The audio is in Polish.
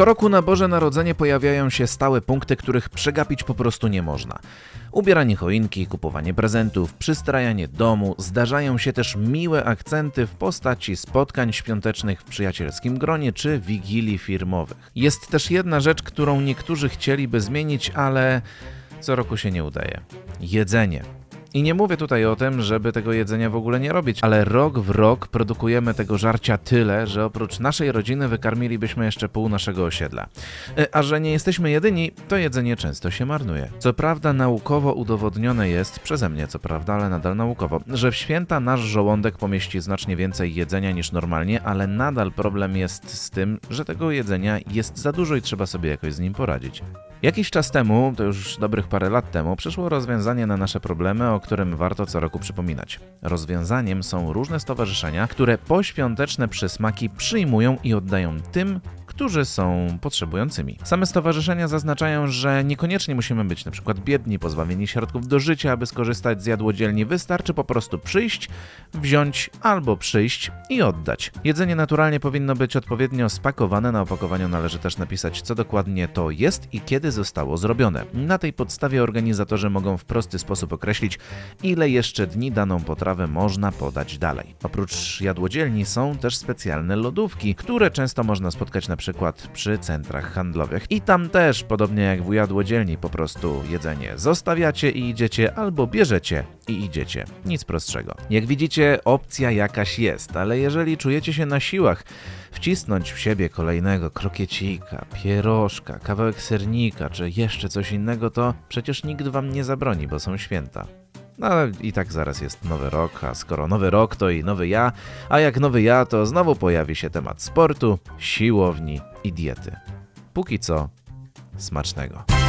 Co roku na Boże Narodzenie pojawiają się stałe punkty, których przegapić po prostu nie można. Ubieranie choinki, kupowanie prezentów, przystrajanie domu, zdarzają się też miłe akcenty w postaci spotkań świątecznych w przyjacielskim gronie czy wigilii firmowych. Jest też jedna rzecz, którą niektórzy chcieliby zmienić, ale co roku się nie udaje. Jedzenie. I nie mówię tutaj o tym, żeby tego jedzenia w ogóle nie robić, ale rok w rok produkujemy tego żarcia tyle, że oprócz naszej rodziny wykarmilibyśmy jeszcze pół naszego osiedla. E, A że nie jesteśmy jedyni, to jedzenie często się marnuje. Co prawda naukowo udowodnione jest, przeze mnie co prawda, ale nadal naukowo, że w święta nasz żołądek pomieści znacznie więcej jedzenia niż normalnie, ale nadal problem jest z tym, że tego jedzenia jest za dużo i trzeba sobie jakoś z nim poradzić. Jakiś czas temu, to już dobrych parę lat temu, przyszło rozwiązanie na nasze problemy, o którym warto co roku przypominać. Rozwiązaniem są różne stowarzyszenia, które poświąteczne przysmaki przyjmują i oddają tym, którzy są potrzebującymi. Same stowarzyszenia zaznaczają, że niekoniecznie musimy być przykład biedni, pozbawieni środków do życia, aby skorzystać z jadłodzielni. Wystarczy po prostu przyjść, wziąć albo przyjść i oddać. Jedzenie naturalnie powinno być odpowiednio spakowane. Na opakowaniu należy też napisać, co dokładnie to jest i kiedy zostało zrobione. Na tej podstawie organizatorzy mogą w prosty sposób określić, ile jeszcze dni daną potrawę można podać dalej. Oprócz jadłodzielni są też specjalne lodówki, które często można spotkać na przykład przy centrach handlowych. I tam też, podobnie jak w jadłodzielni, po prostu jedzenie zostawiacie i idziecie, albo bierzecie i idziecie. Nic prostszego. Jak widzicie, opcja jakaś jest, ale jeżeli czujecie się na siłach, wcisnąć w siebie kolejnego krokiecika, pierożka, kawałek sernika czy jeszcze coś innego, to przecież nikt wam nie zabroni, bo są święta. No i tak zaraz jest nowy rok, a skoro nowy rok, to i nowy ja, a jak nowy ja, to znowu pojawi się temat sportu, siłowni i diety. Póki co, smacznego.